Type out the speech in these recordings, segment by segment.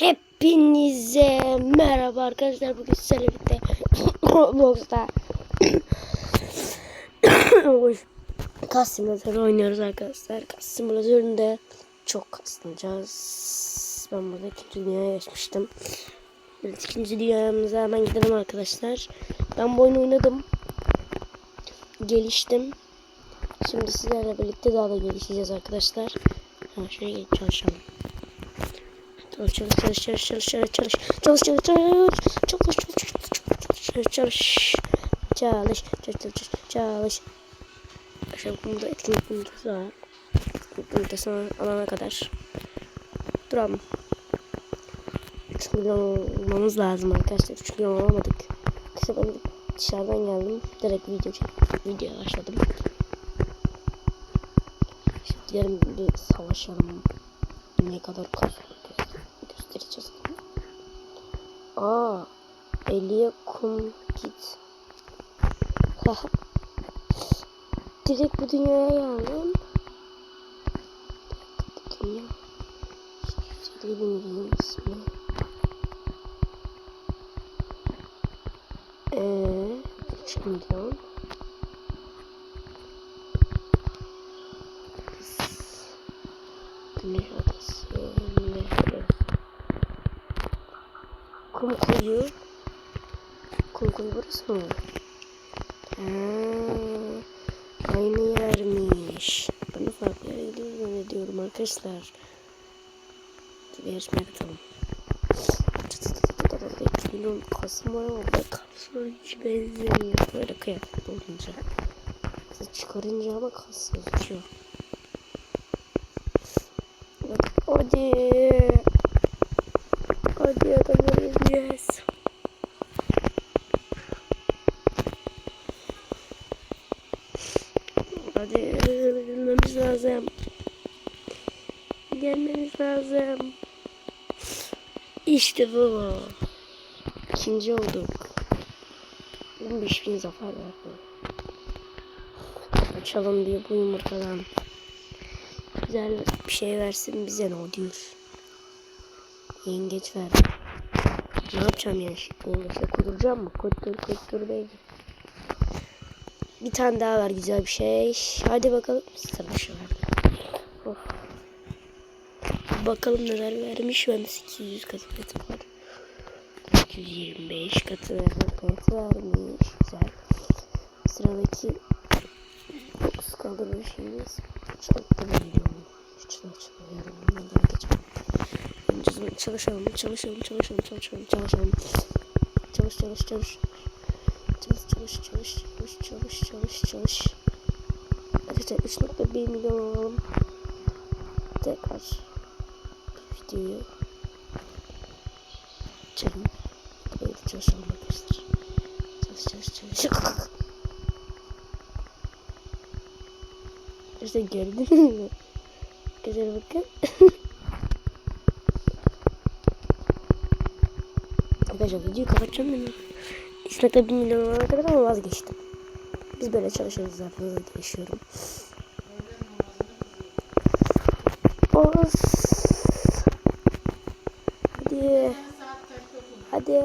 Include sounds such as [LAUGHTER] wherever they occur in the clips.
Hepinize merhaba arkadaşlar bugün sizlerle birlikte [COUGHS] Roblox'ta [COUGHS] Kas simülatörü oynuyoruz arkadaşlar. Kas simülatöründe çok kaslanacağız. Ben burada ikinci dünyaya geçmiştim. Evet, ikinci dünyamıza hemen gidelim arkadaşlar. Ben bu oyunu oynadım. Geliştim. Şimdi sizlerle birlikte daha da gelişeceğiz arkadaşlar. Ha, şuraya çalışalım. Çalış çalış çalış çalış çalış çalış çalış çalış çalış çalış çalış çalış çalış çalış çalış çalış çalış Aşağı bunda etkinlik komitesi var. Komitesini alana kadar duralım. 3 milyon olmamız lazım arkadaşlar. 3 milyon olamadık. İşte ben dışarıdan geldim. Direkt video videoya başladım. Şimdi gidelim bir savaşalım. Ne kadar kazandık Aa, Eliye kum git. [LAUGHS] Direkt bu dünyaya geldim. Dünya. İşte bilmiyorum ismi. Eee, 3 milyon. yok mu? Ha, aynı yermiş. Bana farklı yere gidiyorum öyle diyorum arkadaşlar. Bir yarışmaya katalım. Bilmiyorum Kasım ayı oldu. Kasım hiç benzemiyor. Böyle kıyafet olunca. Mesela çıkarınca ama Kasım uçuyor. Hadi. Hadi adamları ineceğiz. Gelmemiz lazım. İşte bu. İkinci olduk. 15 bin zafer verdi. Açalım diye bu yumurtadan. Güzel bir şey versin bize ne o diyor. Yengeç ver. Ne yapacağım yani? Yengeçle kuduracağım mı? Kudur kudur baby. Bir tane daha var güzel bir şey. Hadi bakalım. Savaşı verdi. Bakalım neler vermiş. Ben 800 katı katı var. 225 katı katı vermiş. Güzel. Sıradaki 9 kaldırma şeyimiz. Çok da veriyorum. Hiç de açmıyorum. Bundan geçelim. Önce çalışalım, çalışalım, çalışalım, çalışalım, çalışalım. Çalış, çalış, çalış. Çalış, çalış, çalış, çalış, çalış, çalış, çalış. Arkadaşlar 3.1 milyon alalım. Tekrar videoyu açalım. Böyle çalışalım arkadaşlar. Çalış, çalış, çalış. İşte gördünüz mü? Güzel bakın. Arkadaşlar videoyu kapatacağım ben. İstekte 1 milyon olana kadar ama vazgeçtim. Biz böyle çalışıyoruz zaten. Böyle yaşıyorum. Os. Hadi. Hadi.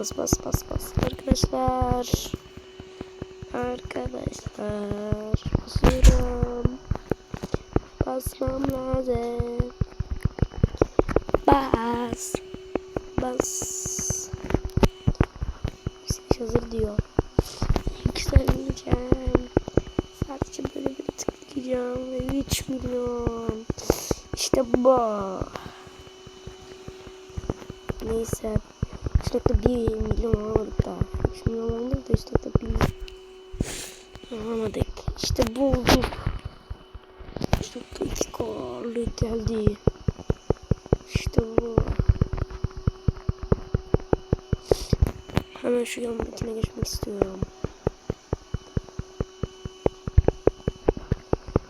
bas bas bas bas arkadaşlar. Arkadaşlar basıyorum. Basmam lazım. Bas. Bas. Hazır diyor. Yükselmeyeceğim. Sadece böyle bir tıklayacağım. Ve 3 milyon. İşte bu. Neyse. 3.1 milyon alamadık daha. 3 milyon alamadık da 3.1 alamadık. İşte bulduk. 3.2 gol geldi. İşte bu. Hemen şu yanındakine geçmek istiyorum.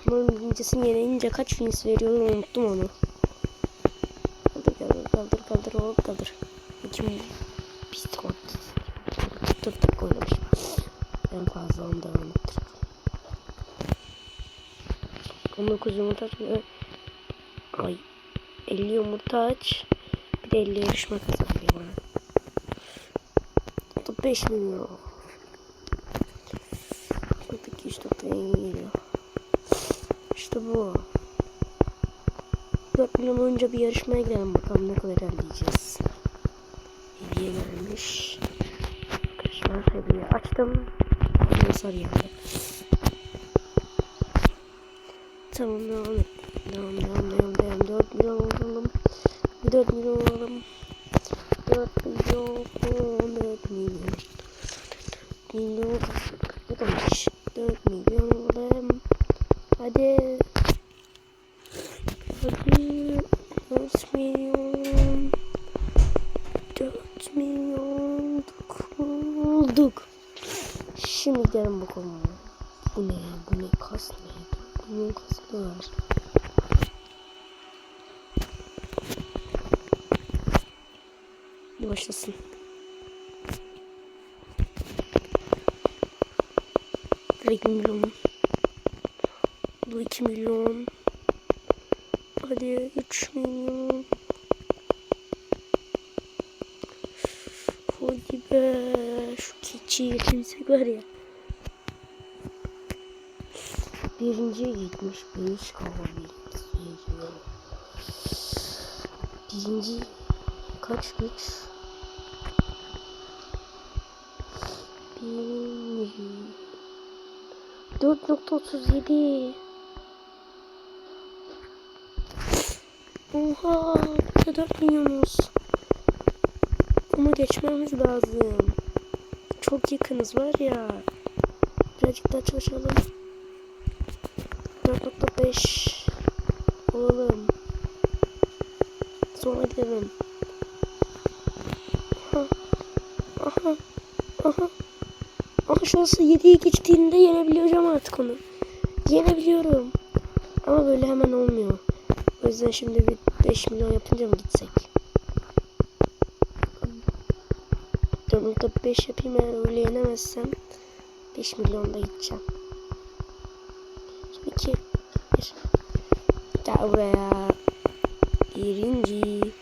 Bunun incesini yeneyince kaç finis veriyordu unuttum onu. Kaldır kaldır kaldır kaldır hop kaldır. kaldır. Kim pis kod. 44 dakika oynamış. En fazla onu devam ettir. 19 yumurta aç. ve- Ay. 50 yumurta aç. Bir de 50 yarışma kazanıyor bana. Top 5 milyon. Şuradaki 3 top geliyor. İşte bu. 4 milyon önce bir yarışmaya gidelim bakalım ne kadar ilerleyeceğiz. Hediye gelmiş. Arkadaşlar hediye açtım. Sarı geldi. Tamam devam et. Devam devam devam devam. 4 milyon olalım. Bir 4 milyon olalım. 4 milyon. 14 milyon. Milyon. Ne demiş? 4 milyon olalım. Hadi. Hadi. 4 milyon. 4 milyon olduk. Şimdi gidelim bakalım. Bu ne? Bu ne? Kas ne? 4 milyon kas var. Hadi başlasın. Direkt milyon. Bu 2 milyon. Hadi 3 milyon. Hadi be. Şu keçiyi kimsek var ya. Birinciye gitmiş. Beni çıkarabilir. Birinci kaç güç? Birinci. 4.37 Oha biz de 4 milyonuz. Ama geçmemiz lazım. Çok yakınız var ya. Birazcık daha çalışalım. 4.5 olalım. Sonra gidelim. Aha. Aha. Aha. Aha şurası 7'yi geçtiğinde yenebiliyorum artık onu. Yenebiliyorum. Ama böyle hemen olmuyor. O yüzden şimdi bir 5 milyon yapınca mı gitsek? 4.5 yapayım eğer öyle yenemezsem 5 milyonda gideceğim. Şimdi 2 1 Gel buraya. Birinci.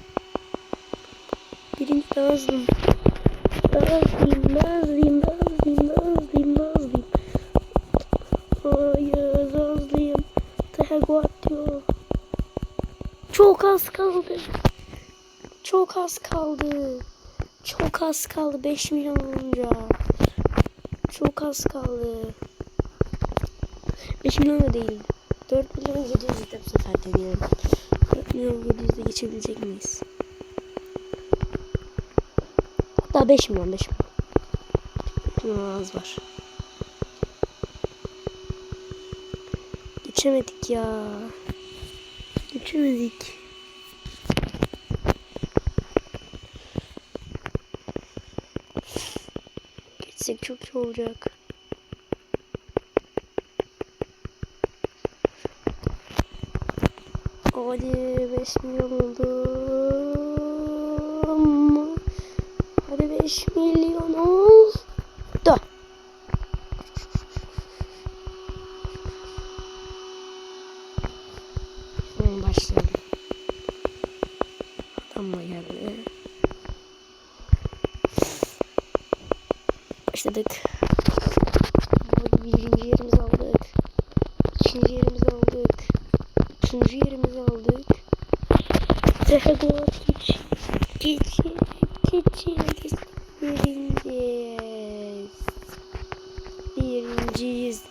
Birinci. Lazım, lazım, lazım, lazım, lazım. Hayır, lazım. Teheguat diyor. Çok az kaldı. Çok az kaldı. Çok az kaldı 5 milyon olunca. Çok az kaldı. 5 milyon da değil. 4 milyon 700 de bu sefer deneyelim. 4 milyon 700 de geçebilecek miyiz? Hatta 5 milyon 5 milyon. 5 milyon az var. Geçemedik ya. Geçemedik. Geçsek çok iyi olacak. Hadi 5 milyon oldu. Hadi 5 milyon oldu. Şimdi başlayalım. Adamla geldi. Başladık. Hadi birinci yerimizi aldık. İkinci yerimizi aldık. Üçüncü yerimizi aldık. Teheguat geç. Geç. Geç. Geç. Birinciyiz. Birinciyiz.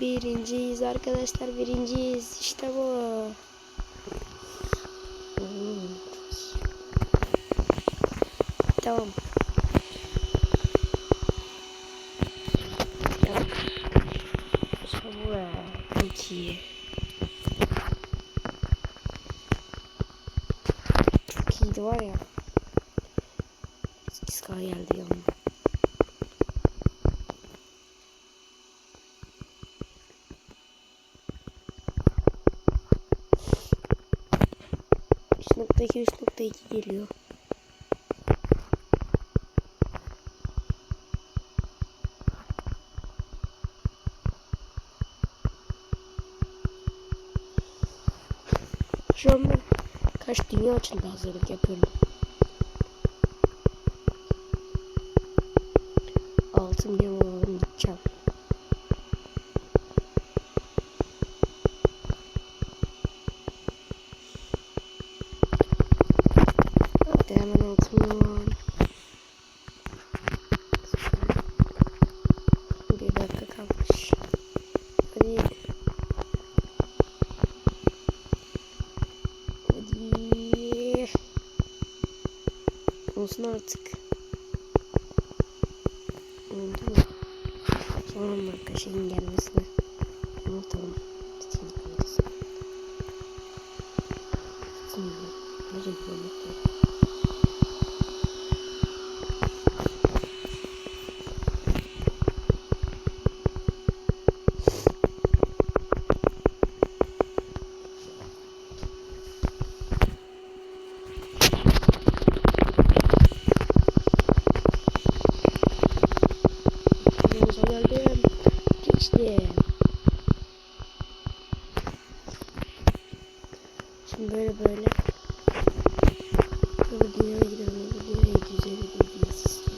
Birinciyiz arkadaşlar birinciyiz. İşte bu. Tamam. 3.2 3.2 geliyor. Şu an ben kaç dünya için de hazırlık yapıyorum. Hadi hemen altı milyon. Bir dakika kalmış. Hadi. Hadi. Olsun artık. Oldu mu? Son 10 dakika şeyin gelmesine. Unutalım. Steam koyacağız. Steam. Nereye koymak ya? Yanımıza geldim. Geçtim. Şimdi böyle böyle. Böyle dünyaya gidelim. Bu dünyaya güzel bir dünya sistemi.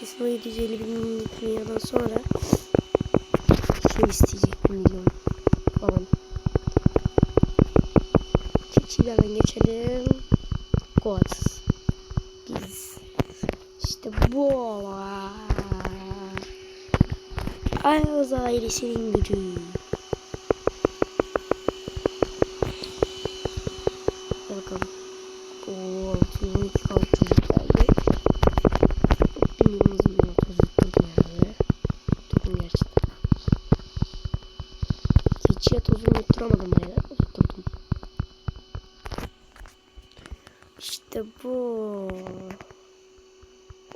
Kesin o 750 bin milyondan sonra şey isteyecek bir milyon falan. Keçilerden geçelim. Goat. Biz. İşte bu. Ayaz ailesinin gücü. Hadi bakalım. Oo, 612 kalp çocuk geldi. Bir milyon milyon tozu yani. Tutturdum gerçekten. Keçiye tozunu yutturamadım hala. Tutturdum. İşte bu.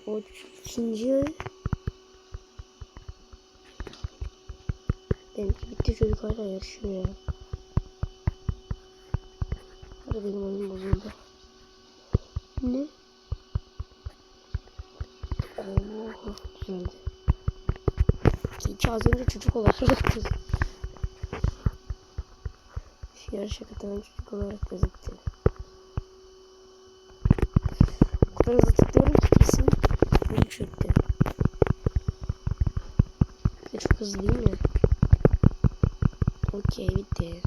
O ikinci. Çocuk hala yarışıyor ya. Hadi benim oyun bozuldu. Ne? Oo, güzeldi. Keçi az önce çocuk olarak [LAUGHS] gözüktü. Şu yarışa katılan çocuk olarak gözüktü. O kadar hızlı tıklıyorum ki kesin benim çöktü. Çok hızlı değil mi? Okey bitti.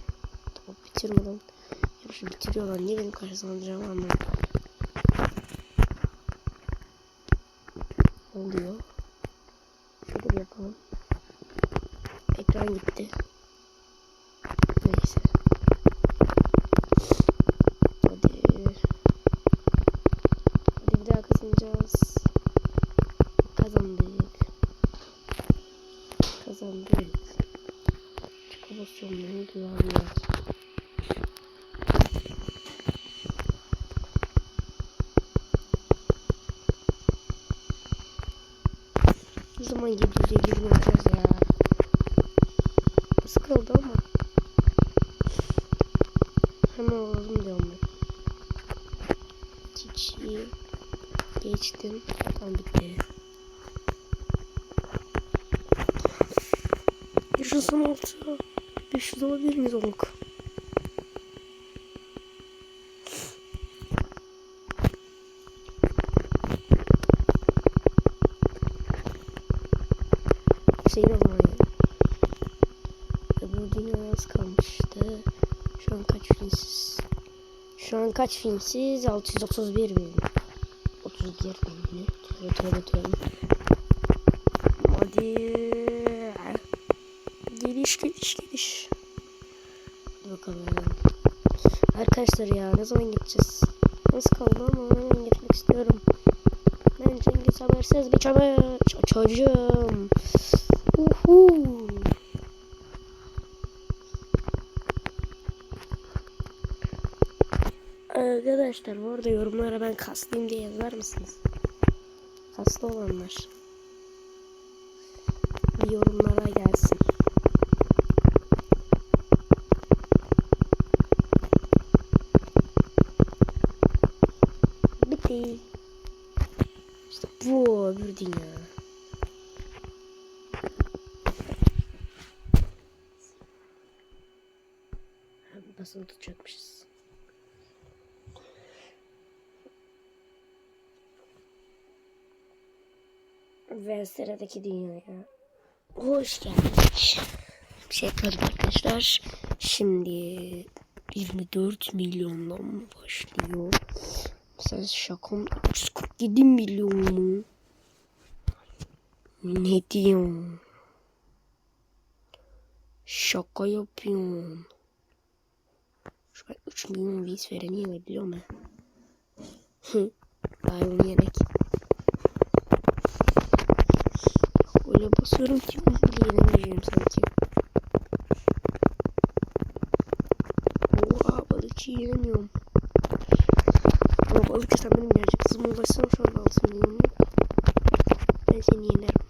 Tamam bitirmeden yarışı bitiriyorlar. Niye benim kazanacağımı anlamadım. Ne oluyor? Şöyle yapalım. Ekran gitti. Neyse. Hadi. Hadi bir daha kazanacağız. Kazandık. Kazandık. Çıka basıyorum ne oluyor abi ya. Ne zaman 750 bin olacağız ya. Sıkıldı ama. Hemen olalım diyorum ben. Çiçeği geçtim. Tamam bitti. Yaşasın altı. 500 alabilir miyiz onluk? Şey o zaman ya. Öbür dünya az kalmıştı. Şu an kaç filmsiz? Şu an kaç filmsiz? 631 bin. 31 bin mi? Tövbe tövbe tövbe. Hadi. Geliş geliş geliş. Hadi bakalım. Arkadaşlar ya ne zaman gideceğiz? Nasıl kaldı ama hemen gitmek istiyorum. Ben Cengiz habersiz bir çocuk. Çocuğum. Uhu. Arkadaşlar bu arada yorumlara ben kaslıyım diye yazar mısınız? Kaslı olanlar. Bir yorumlara gelsin. Bitti. İşte bu öbür dünya. Basılı tutacakmışız. Ve dünyaya hoş geldik. Bir şey yapalım arkadaşlar. Şimdi 24 milyondan mı başlıyor? Sen şakam 347 milyon mu? Ne diyorsun? Şaka yapıyorsun. Şu an 3 milyon vis vereniyor biliyor musun? Hı. Daha onu yenek. Öyle basıyorum ki onu bile yenemeyeceğim sanki. Oha balıkçı yenemiyorum. Ama balıkçı sen benim gerçek kızıma ulaşsan şu an 6 milyon. Ben seni yenerim.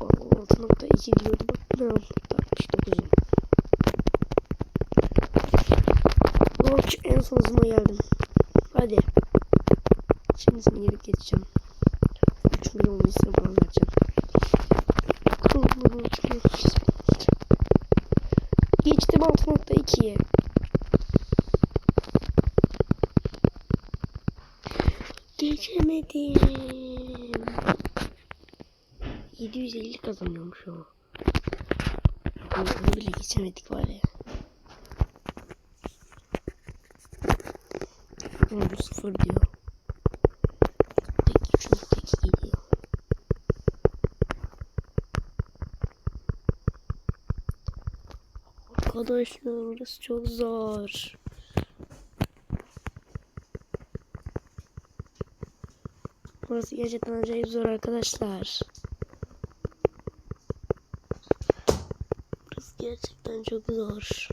Bak o 6.2 diyordu bak. Ben 6.69'um. Balıkçı en son hızıma geldim. Hadi. Şimdi seni gelip geçeceğim. 3 milyon lira falan vereceğim. Geçtim 6.2'ye. Geçemedim. 750 kazanıyormuş o. Onu bile geçemedik var ya. Bu sıfır diyor. Tek 3.2 diyor. Arkadaşlar orası çok zor. Burası gerçekten acayip zor arkadaşlar. Burası gerçekten çok zor.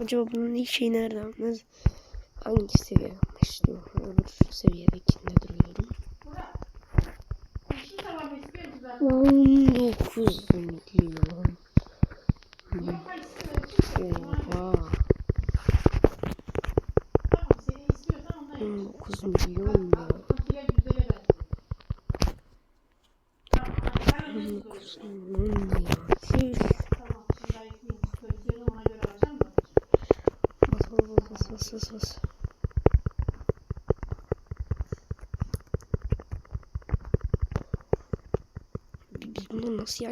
Acaba bunun ilk şeyi nereden? Nasıl? Hangi seviye başlıyor? Öbür seviyedekinde duruyorum. 19 milyon. Oha. 19 milyon mu? 19 milyon mu ya? Tüh. Bas bas bas bas. Biz bunu nasıl?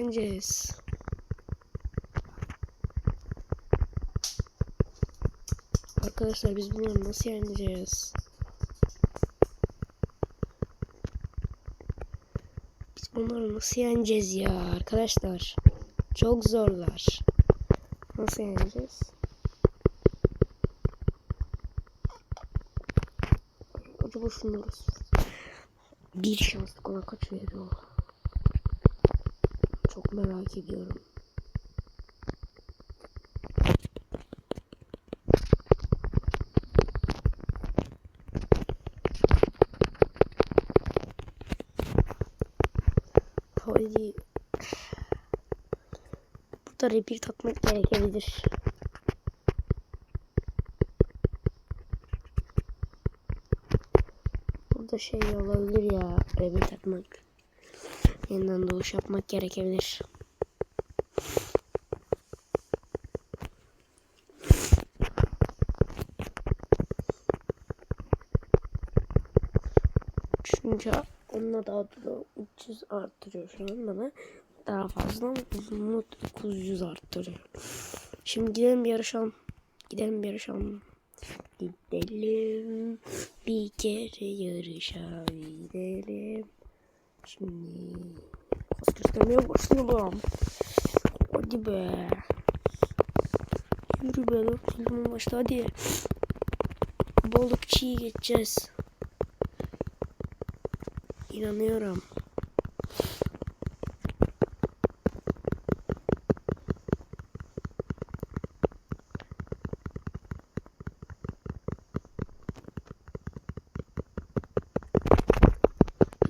Arkadaşlar biz bunu nasıl yeneceğiz? Biz bunları nasıl yeneceğiz ya arkadaşlar? Çok zorlar. Nasıl yeneceğiz? Şunları bir şanslık ona kaç veriyor? Çok merak ediyorum. Hadi. Burada repeat atmak gerekebilir. Burada şey olabilir ya. Repeat atmak. Yeniden doğuş yapmak gerekebilir. Çünkü onunla daha da 300 arttırıyor şu an bana. Daha fazla bunu 900 arttırıyor. Şimdi gidelim bir yarışalım. Gidelim bir yarışalım. Gidelim bir kere yarışa gidelim. Şimdi göstermeye başlayalım. Hadi be. Yürü be 4 milyon başla hadi. Balıkçıyı geçeceğiz. İnanıyorum.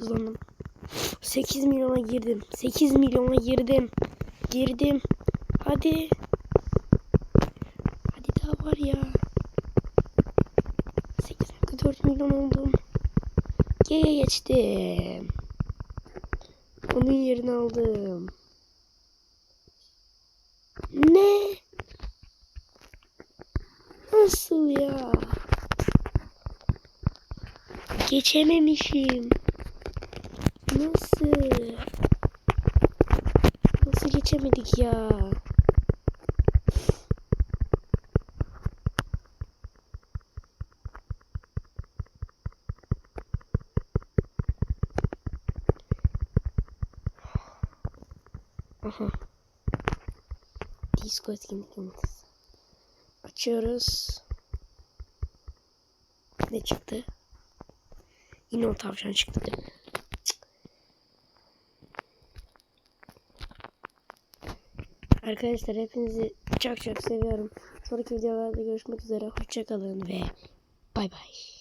Hızlandım. 8 milyona girdim. 8 milyona girdim. Girdim. Hadi. Hadi daha var ya. 8.4 milyon oldum. Geçtim. Onun yerini aldım. Ne? Nasıl ya? Geçememişim. Nasıl? Nasıl geçemedik ya? Aha. Disco yumurtası. Açıyoruz. Ne çıktı? Yine o tavşan çıktı. Arkadaşlar hepinizi çok çok seviyorum. Sonraki videolarda görüşmek üzere. Hoşçakalın ve bay bay.